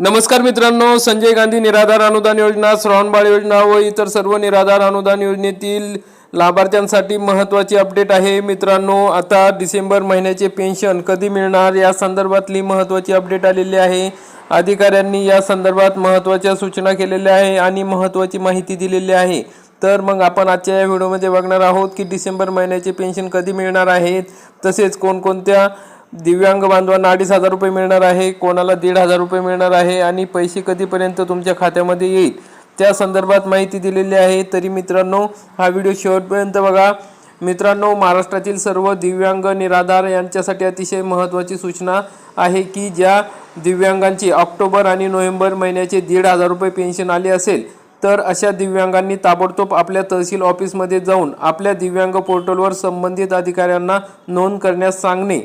नमस्कार मित्रांनो संजय गांधी निराधार अनुदान योजना श्रावणबाळ योजना व इतर सर्व निराधार अनुदान योजनेतील लाभार्थ्यांसाठी महत्त्वाची अपडेट आहे. मित्रांनो आता डिसेंबर महिन्याचे पेन्शन कधी मिळणार? या संदर्भातली महत्त्वाची अपडेट आलेली आहे. अधिकाऱ्यांनी या संदर्भात महत्त्वाच्या सूचना केलेल्या आहे आणि महत्त्वाची माहिती दिलेली आहे. तर मग आपण आजच्या या व्हिडिओमध्ये बघणार आहोत की डिसेंबर महिन्याचे पेन्शन कधी मिळणार आहेत तसेच कोणकोणत्या दिव्यांग बांधवांना अडीच हजार रुपये मिळणार आहे कोणाला दीड हजार रुपये मिळणार आहे आणि पैसे कधीपर्यंत तुमच्या खात्यामध्ये येईल? त्या संदर्भात माहिती दिलेली आहे. तरी मित्रांनो हा व्हिडिओ शेवटपर्यंत बघा. मित्रांनो महाराष्ट्रातील सर्व दिव्यांग निराधार यांच्यासाठी अतिशय महत्त्वाची सूचना आहे की ज्या दिव्यांगांची ऑक्टोबर आणि नोव्हेंबर महिन्याचे दीड हजार रुपये पेन्शन आले असेल तर अशा दिव्यांगांनी ताबडतोब आपल्या तहसील ऑफिसमध्ये जाऊन आपल्या दिव्यांग पोर्टलवर संबंधित अधिकाऱ्यांना नोंद करण्यास सांगणे.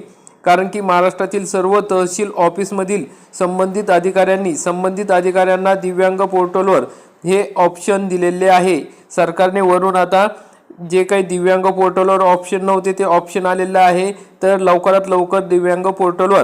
कारण की महाराष्ट्रातील सर्व तहसील ऑफिसमधील संबंधित अधिकाऱ्यांनी संबंधित अधिकाऱ्यांना दिव्यांग पोर्टलवर हे ऑप्शन दिलेले आहे. सरकारने वरून आता जे काही दिव्यांग पोर्टलवर ऑप्शन नव्हते ते ऑप्शन आलेलं आहे. तर लवकरात लवकर दिव्यांग पोर्टलवर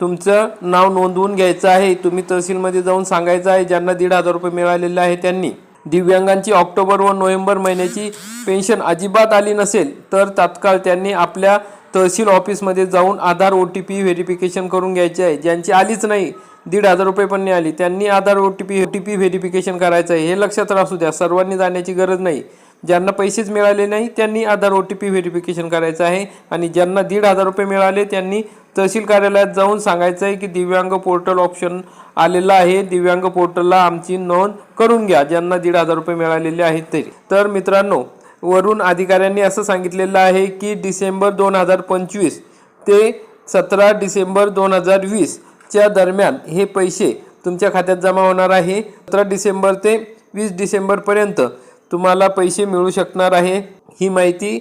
तुमचं नाव नोंदवून घ्यायचं आहे. तुम्ही तहसीलमध्ये जाऊन सांगायचं आहे ज्यांना दीड हजार रुपये मिळालेले आहे त्यांनी. दिव्यांगांची ऑक्टोबर व नोव्हेंबर महिन्याची पेन्शन अजिबात आली नसेल तर तात्काळ त्यांनी आपल्या तहसील ऑफिसमध्ये जाऊन Aadhaar O T P verification करून घ्यायचे आहे. ज्यांची आलीच नाही दीड हजार रुपये पण नाही आली. त्यांनी Aadhaar O T P O T P verification करायचं आहे. हे लक्षात असू द्या सर्वांनी जाण्याची गरज नाही. ज्यांना पैसेच मिळाले नाही त्यांनी Aadhaar O T P verification करायचं आहे. आणि ज्यांना दीड हजार रुपये मिळाले त्यांनी तहसील कार्यालयात जाऊन सांगायचं आहे की दिव्यांग पोर्टल ऑप्शन आलेलं आहे. दिव्यांग पोर्टलला आमची नोंद करून घ्या. ज्यांना दीड हजार रुपये मिळालेले आहेत तरी तर मित्रांनो वरून अधिकाऱ्यांनी असं सांगितलेलं आहे की डिसेंबर दोन हजार पंचवीस ते सतरा डिसेंबर दोन हजार वीसच्या दरम्यान हे पैसे तुमच्या खात्यात जमा होणार आहे. सतरा डिसेंबर ते वीस डिसेंबरपर्यंत तुम्हाला पैसे मिळू शकणार आहे. ही माहिती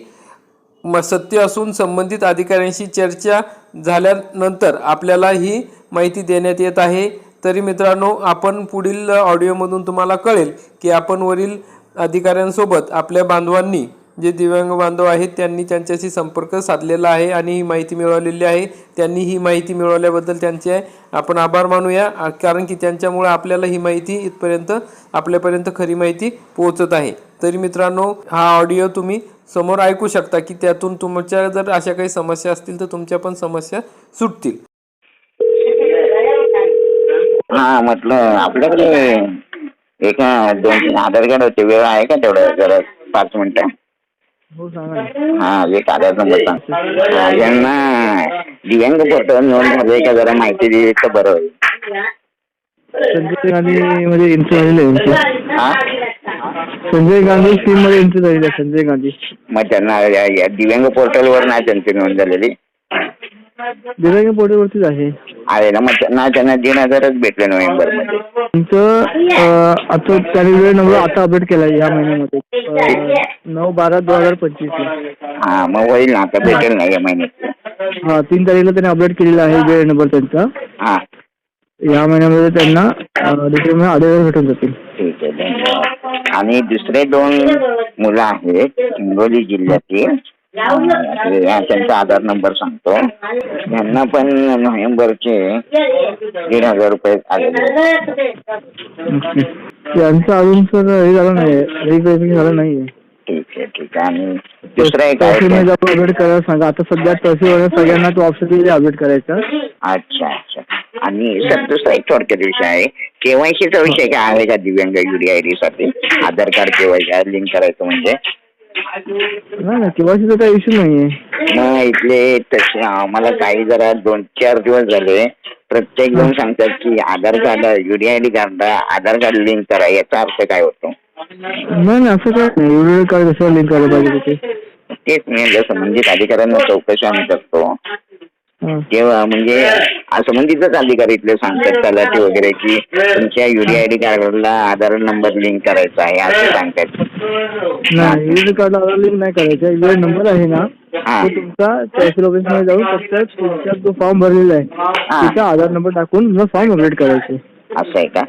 म सत्य असून संबंधित अधिकाऱ्यांशी चर्चा झाल्यानंतर आपल्याला ही माहिती देण्यात येत आहे. तरी मित्रांनो आपण पुढील ऑडिओमधून तुम्हाला कळेल की आपण वरील अधिकाऱ्यांसोबत आपल्या बांधवांनी जे दिव्यांग बांधव आहेत त्यांनी त्यांच्याशी संपर्क साधलेला आहे आणि ही माहिती मिळवलेली आहे. त्यांनी ही माहिती मिळवल्याबद्दल त्यांचे आपण आभार मानूया कारण की त्यांच्यामुळे आपल्याला ही माहिती इथपर्यंत आपल्यापर्यंत खरी माहिती पोहोचत आहे. तरी मित्रांनो हा ऑडिओ तुम्ही समोर ऐकू शकता की त्यातून तुमच्या जर अशा काही समस्या असतील तर तुमच्या पण समस्या सुटतील. हा म्हटलं आपल्याकडे एका दोन तीन आधार कार्ड होते वेळ आहे का तेवढं? जरा पाच मिनिटं. हो सांगा ना. हा एक आधार नंबर सांग. हा, ज्यांना दिव्यांग पोर्टल नोंद झाले का? जरा माहिती दिली तर बरं होईल. संजय गांधी मध्ये एंट्री झालेली आहे यांची. हा? संजय गांधी स्कीममध्ये एंट्री झालेली आहे संजय गांधी. मग त्यांना या- या दिव्यांग पोर्टलवर नाही त्यांची नोंद झालेली. दिव्यांग पोर्टलवरतीच आहे. आहे ना मग त्यांना त्यांना दीड हजारच भेटले नोव्हेंबरमध्ये. तुमचं अं, आता त्याने वेळ नंबर आता अपडेट केला या महिन्यामध्ये. अं, नऊ बारा दोन हजार पंचवीस हा मग होईल ना आता भेटेल ना या महिन्यात. हा तीन तारीखला त्याने अपडेट केलेला आहे वेळ नंबर त्यांचा. हा. या महिन्यामध्ये त्यांना अं, दुसऱ्या महिन्यात आधार भेटून जातील. ठीक आहे धन्यवाद. आणि दुसरे दोन मुलं आहेत हिंगोली जिल्ह्यातील. त्यांचा आधार नंबर सांगतो. त्यांना पण नोव्हेंबरचे दीड हजार रुपये ओके. यांचं अजून सर हे झालं नाही रिक्वेस्ट झालं नाहीये ठीक आहे ठीक आहे. आणि दुसरं एक आहे तहसीलमध्ये जाऊन अपडेट करायला सांगा. आता सध्या तहसील सगळ्यांना तो ऑप्शन दिले अपडेट करायचा. अच्छा अच्छा. आणि सर दुसरा एक थोडक्यात विषय आहे. केवायसीचा विषय काय आहे का दिव्यांग युडी आय डी साठी? आधार कार्ड केवायसी लिंक करायचं म्हणजे? नाही ना केवायसीचा काही इश्यू नाहीये. मग इथले तसे आम्हाला काही जरा दोन चार दिवस झाले. प्रत्येक जण सांगतात की Aadhaar card UD I D card Aadhaar card link करा याचा अर्थ काय होतो? नाही नाही असं काय नाही. एवढं काय कशावर लिंक करायला पाहिजे तिथे? तेच मी जर संबंधित अधिकाऱ्यांना चौकशी आम्ही करतो. तेव्हा म्हणजे आ- संबंधितच अधिकारी इथले सांगतात तलाठी वगैरे की तुमच्या युडी आय डी कार्डला आधार नंबर लिंक करायचा आहे असं सांगतात. नाही एवढं कार्ड आधार लिंक नाही करायचं. वेळ नंबर आहे ना हा. तो तुमचा तहसील ऑफिसमध्ये जाऊन फक्त तुमचा जो फॉर्म भरलेला आहे. तिचा आधार नंबर टाकून फॉर्म अपडेट करायचे असं आहे का?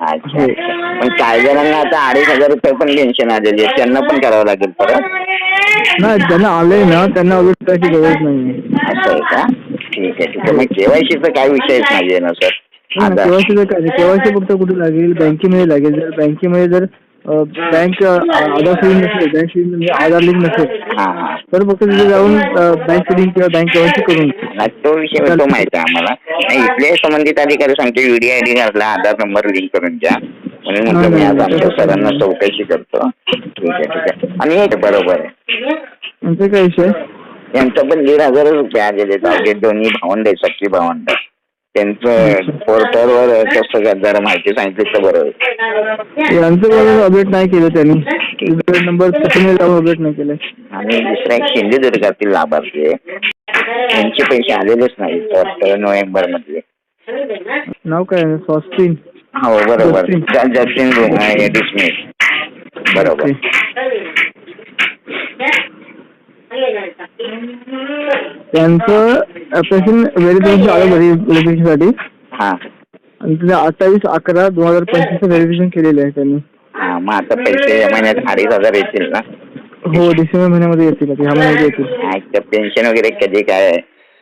अच्छा. अच्छा पण काही जणांना आता अडीच हजार रुपये पण पेन्शन आलेली आहे त्यांना पण करावं लागेल परत? नाही ज्यांना आलंय ना त्यांना अपडेट करायची गरज नाही असं आहे का? ठीक आहे ठीक आहे. मग केवायसीचा काय विषयच नाहीये ना सर? केवायसी काय केवायसी फक्त कुठे लागेल? बँकेमध्ये लागेल. जर बँकेमध्ये जर बँक आधार लिंक नसेल बँक म्हणजे आधार लिंक नसेल तर फक्त तिथे जाऊन बँक लिंक किंवा बँक केवायसी करून तो विषय तो माहिती आहे आम्हाला. नाही इथले संबंधित अधिकारी सांगते यूडी आय डी घातला आधार नंबर लिंक करून द्या म्हणून म्हटलं मी आज आमच्या सरांना चौकशी करतो. ठीक आहे ठीक आहे. आणि हे बरोबर आहे. काय विषय? यांचं पण दीड हजार रुपये आलेले आहेत. दोन्ही भावंड आहे सख्खी भावंड. त्यांचं पोर्टलवर कसं जरा माहिती सांगितली तर बरं होईल. यांचं पण अपडेट नाही केलं त्यांनी. नंबर अपडेट नाही केलं. आणि दुसरा एक सिंधुदुर्गातील लाभार्थी आहे. त्यांचे पैसे आलेलेच नाही तर नोव्हेंबर मधले नाव काय? स्वास्तीन. हो बरोबर. जस्टिन डिसमिस बरोबर. त्यांचं ॲप्लिकेशन व्हेरिफिकेशन आलं व्हेरिफिकेशनसाठी हा. आणि तिथे अठ्ठावीस अकरा दोन हजार पंचवीसचं व्हेरिफिकेशन केलेलं आहे त्यांनी. हा मग आता पैसे या महिन्यात अडीच हजार येतील ना? हो डिसेंबर महिन्यामध्ये येतील आता ह्या महिन्यामध्ये येतील. अच्छा पेन्शन वगैरे कधी काय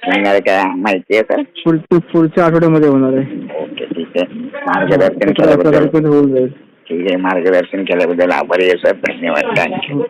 मिळणार काय माहिती आहे सर पुढच्या पुढच्या आठवड्यामध्ये होणार आहे. ओके ठीक आहे. मार्गदर्शन केल्याबद्दल होऊन जाईल. ठीक आहे मार्गदर्शन केल्याबद्दल आभारी आहे सर. धन्यवाद. थँक्यू.